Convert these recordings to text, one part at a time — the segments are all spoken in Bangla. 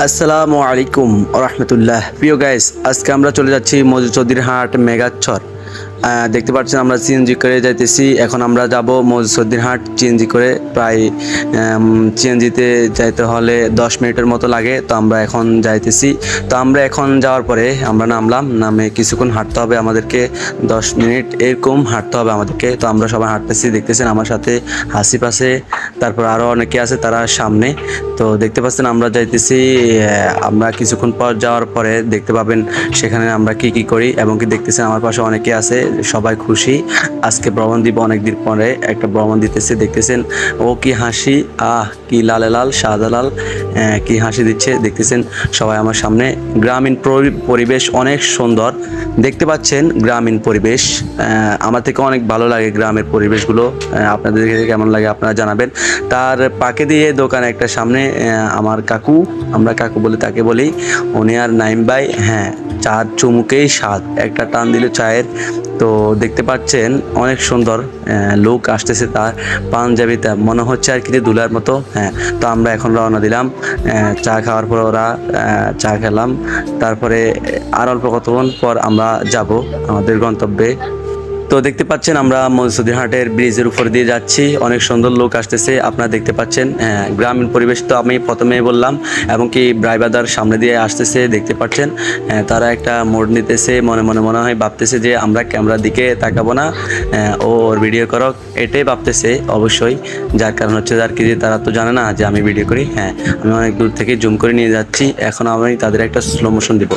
আসসালামু আলাইকুম রহমতুল্লাহ। প্রিয় গাইস আজকে আমরা চলে যাচ্ছি মজুচৌদির হাট মেগাচ্ছর আহ, দেখতে পাচ্ছেন আমরা সিএনজি করে যাইতেছি। এখন আমরা যাব মজুচৌদির হাট সিএনজি করে। প্রায় সিএনজিতে যাইতে হলে দশ মিনিটের মতো লাগে, তো আমরা এখন যাইতেছি। তো আমরা এখন যাওয়ার পরে আমরা নামলাম, নামে কিছুক্ষণ হাঁটতে হবে আমাদেরকে দশ মিনিট, এরকম হাঁটতে হবে আমাদেরকে। তো আমরা সবাই হাঁটতেছি, দেখতেছেন আমার সাথে হাসিপ আছে, তারপর আরও অনেকে আছে তারা সামনে। তো দেখতে পাচ্ছেন আমরা যাইতেছি আমরা কিছুক্ষণ পর যাওয়ার পরে দেখতে পাবেন সেখানে আমরা কি কি করি, এবং কি দেখতেছেন আমার পাশে অনেকে আছে। সবাই খুশি। আজকে ভ্রমণ দিব অনেকদিন পরে, একটা ভ্রমণ দিতেছে, দেখতেছেন, ও কি হাসি, আহ, কি লালে লাল, সাদা লাল কি হাসি দিচ্ছে, দেখতেছেন সবাই আমার সামনে। গ্রামীণ পরি- পরিবেশ অনেক সুন্দর, দেখতে পাচ্ছেন গ্রামীণ পরিবেশ আমার থেকে অনেক ভালো লাগে গ্রামের পরিবেশগুলো আপনাদের কেমন লাগে আপনারা জানাবেন। তার পাকে দিয়ে দোকানে একটা সামনে আমার কাকু, আমরা কাকু বলে, তাকে বলি, উনি আর নাইম ভাই হ্যাঁ চার চুমুকেই স্বাদ, একটা টান দিল চায়ের তো দেখতে পাচ্ছেন অনেক সুন্দর লুক আসতেছে তার পাঞ্জাবিতে। মনে হচ্ছে আর কি যে দুলার মতো। হ্যাঁ তো আমরা এখন রওনা দিলাম। চা খাওয়ার পর ওরা চা খেলাম। তারপরে আর অল্প কতক্ষণ পর আমরা যাব আমাদের গন্তব্যে। তো দেখতে পাচ্ছেন আমরা মনসুদি হাটের ব্রিজের উপর দিয়ে যাচ্ছি। অনেক সুন্দর লোক আসতেছে আপনারা দেখতে পাচ্ছেন। হ্যাঁ, গ্রামীণ পরিবেশ তো আমি প্রথমে বললাম এবং কি ব্রাইবাদার সামনে দিয়ে আসতেছে দেখতে পাচ্ছেন। হ্যাঁ, তারা একটা মোড় নিতেছে মনে মনে মনে হয় ভাবতেছে যে আমরা ক্যামেরার দিকে তাকাবো না। হ্যাঁ, ও ওর ভিডিও করক এটাই ভাবতেছে অবশ্যই। যার কারণ হচ্ছে যার কি যে তারা তো জানে না যে আমি ভিডিও করি। হ্যাঁ আমি অনেক দূর থেকে জুম করে নিয়ে যাচ্ছি। এখন আমি তাদের একটা স্লো মোশন দিব।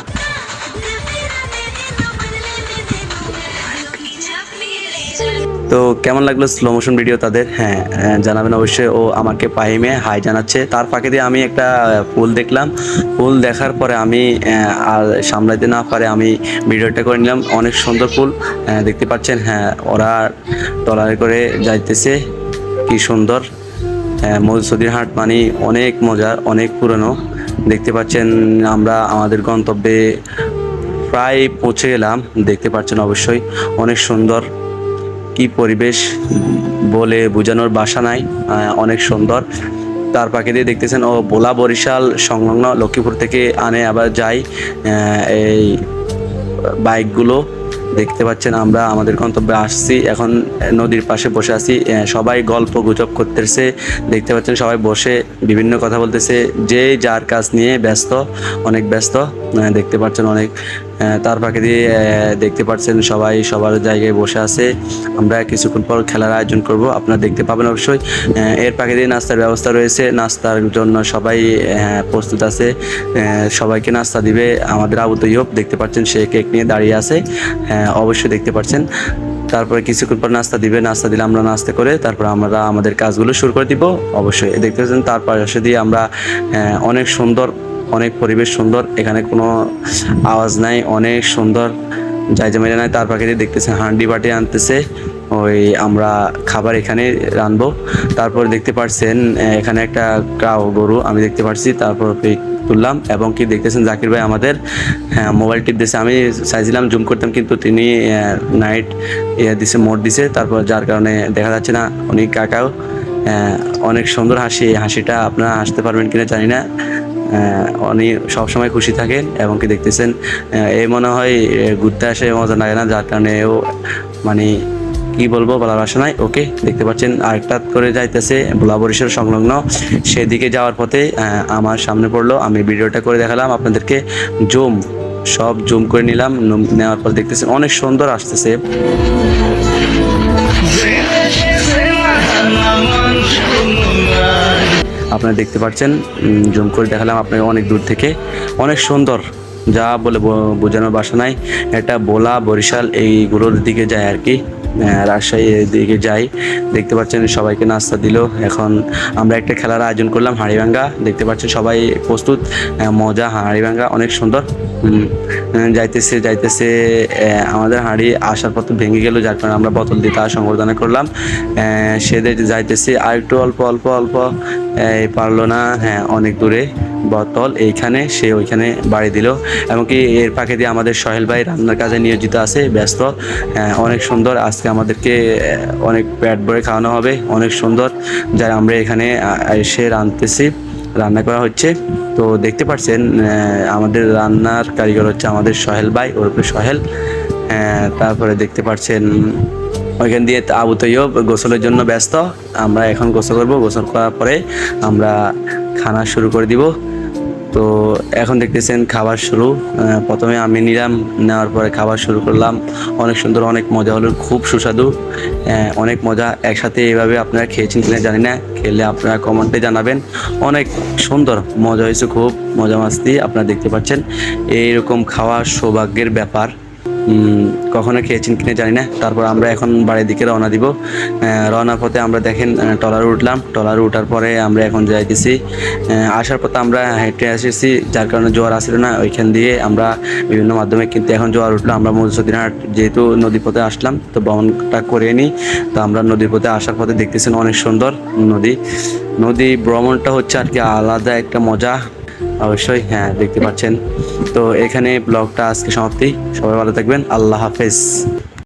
তো কেমন লাগল স্লো মোশন ভিডিও তাদের? হ্যাঁ জানাবেন অবশ্যই। ও আমাকে পাহিমে হাই জানাচ্ছে। তার ফাঁকে দিয়ে আমি একটা ফুল দেখলাম। ফুল দেখার পরে আমি আর সামলাইতে না পারে আমি ভিডিওটা করে নিলাম। অনেক সুন্দর ফুল দেখতে পাচ্ছেন। হ্যাঁ ওরা ট্রলারে করে যাইতেছে। কি সুন্দর। মধুসুদির হাট মানে অনেক মজার, অনেক পুরনো। দেখতে পাচ্ছেন আমরা আমাদের গন্তব্যে প্রায় পৌঁছে গেলাম। দেখতে পাচ্ছেন অবশ্যই। অনেক সুন্দর। কি পরিবেশ বলে বোঝানোর বাসা নাই অনেক সুন্দর। তার পাকে দিয়ে দেখতেছেন, ও বোলা বরিশাল সংলগ্ন লক্ষ্মীপুর থেকে আনে আবার যাই এই বাইকগুলো। দেখতে পাচ্ছেন আমরা, আমাদের গন্তব্যে আসছি। এখন নদীর পাশে বসে আছি সবাই গল্প গুজব করতেছে। দেখতে পাচ্ছেন সবাই বসে, বিভিন্ন কথা বলতেছে। যে যার কাজ নিয়ে ব্যস্ত, অনেক ব্যস্ত দেখতে পাচ্ছেন অনেক তার দিয়ে দেখতে পাচ্ছেন সবাই, সবার জায়গায় বসে আছে। আমরা কিছুক্ষণ পর খেলার আয়োজন করব। আপনারা দেখতে পাবেন অবশ্যই এর দিয়ে নাস্তার ব্যবস্থা রয়েছে। নাস্তার জন্য সবাই প্রস্তুত আছে। সবাইকে নাস্তা দিবে আমাদের আবু তৈয়ব। দেখতে পাচ্ছেন সে কেক নিয়ে দাঁড়িয়ে আছে। অবশ্যই দেখতে পাচ্ছেন। তারপরে কিছুক্ষণ পর নাস্তা দিবে। নাস্তা দিলে আমরা নাস্তা করে তারপর আমরা আমাদের কাজগুলো শুরু করে দিব। অবশ্যই, দেখতে পাচ্ছেন তার পাশে দিয়ে আমরা অনেক সুন্দর অনেক পরিবেশ সুন্দর এখানে কোনো আওয়াজ নাই অনেক সুন্দর। জায়গা মেলে নাই তার পাখি দিয়ে দেখতেছেন হান্ডি বাটি আনতেছে। ওই আমরা খাবার এখানে রানবো। তারপর দেখতে পাচ্ছেন আহ, এখানে একটা কাউ গরু আমি দেখতে পাচ্ছি তারপর তুললাম এবং কি দেখতেছেন জাকির ভাই আমাদের হ্যাঁ মোবাইল টিপ দিছে আমি চাইছিলাম জুম করতাম কিন্তু তিনি নাইট ইয়ে দিছে মোড দিছে তারপর যার কারণে দেখা যাচ্ছে না উনি কাকাও। অনেক সুন্দর হাসি হাসিটা আপনারা হাসতে পারবেন কিনা জানি না। উনি সবসময় খুশি থাকেন এবং কি দেখতেছেন এই মনে হয় ঘুরতে আসে মজা লাগে না, যার কারণে ও মানে কি বলব বলার ভাষা নাই। ওকে, দেখতে পাচ্ছেন, আরেকটা করে যাইতেছে ভোলা বরিশাল সংলগ্ন। সেদিকে যাওয়ার পথে আমার সামনে পড়ল, আমি ভিডিওটা করে দেখালাম আপনাদেরকে, জুম, সব জুম করে নিলাম, নেওয়ার পর দেখতেছেন অনেক সুন্দর আসতেছে। আপনারা দেখতে পাচ্ছেন জুম করে দেখালাম আপনাকে অনেক দূর থেকে। অনেক সুন্দর, যা বলে বোঝানোর বাসা নাই। এটা বোলা বরিশাল, এইগুলোর দিকে যায় আর কি। রাজশাহী দিকে যাই। দেখতে পাচ্ছেন সবাইকে নাস্তা দিল। এখন আমরা একটা খেলার আয়োজন করলাম, হাড়িভাঙ্গা। দেখতে পাচ্ছেন সবাই প্রস্তুত। মজা, হাড়িভাঙ্গা অনেক সুন্দর। যাইতেছে যাইতেছে আমাদের হাঁড়ি আসার পথে ভেঙে গেল, যার কারণে আমরা বোতল দিয়ে তার সংবর্ধনা করলাম। সেদের যাইতেছে আর একটু অল্প অল্প অল্প পারল না। হ্যাঁ অনেক দূরে। বোতল এইখানে সে ওইখানে বাড়ি দিল। এমনকি এর পাকে দিয়ে আমাদের সহেল ভাই রান্নার কাজে নিয়োজিত আছে ব্যস্ত। হ্যাঁ, অনেক সুন্দর। আজকে আমাদেরকে অনেক পেট ভরে খাওয়ানো হবে। অনেক সুন্দর। যাই আমরা এখানে এসে রাঁধতেছি রান্না করা হচ্ছে। তো দেখতে পাচ্ছেন আমাদের রান্নার কারিগর হচ্ছে আমাদের সহেল ভাই ওরফে সোহেল। আহ, তারপরে দেখতে পাচ্ছেন ওইখান দিয়ে আবু তৈয়ব গোসলের জন্য ব্যস্ত। আমরা এখন গোসল করব। গোসল করার পরে আমরা খানা শুরু করে দিব। তো এখন দেখতেছেন খাবার শুরু। প্রথমে আমি নিলাম, নেওয়ার পরে খাবার শুরু করলাম। অনেক সুন্দর, অনেক মজা হলো, খুব সুস্বাদু। অনেক মজা। একসাথে এইভাবে আপনারা খেয়েছেন কিনা জানি না। খেলে আপনারা কমেন্টে জানাবেন। অনেক সুন্দর, মজা হয়েছে খুব। মজা মাস্তি আপনারা দেখতে পাচ্ছেন। এইরকম খাওয়া সৌভাগ্যের ব্যাপার। কখনো খেয়েছেন কিনা জানি না। তারপর আমরা এখন বাড়ির দিকে রওনা দিব। রওনার পথে আমরা দেখেন টলার উঠলাম। টলার উঠার পরে আমরা এখন যাইতেছি। আসার পথে আমরা হেঁটে এসেছি। যার কারণে জোয়ার আসছিল না। ওইখান দিয়ে আমরা বিভিন্ন মাধ্যমে কিন্তু এখন জোয়ার উঠল। আমরা মধুসূদিনহাট যেহেতু নদী পথে আসলাম, তো ভ্রমণটা করে নিই। তো আমরা নদীর পথে আসার পথে দেখতেছেন অনেক সুন্দর নদী। নদী ভ্রমণটা হচ্ছে আর কি আলাদা একটা মজা। অবশ্যই হ্যাঁ দেখতে পাচ্ছেন। তো এখানে ব্লগটা আজকে সমাপ্তি। সবাই ভালো থাকবেন। আল্লাহ হাফেজ।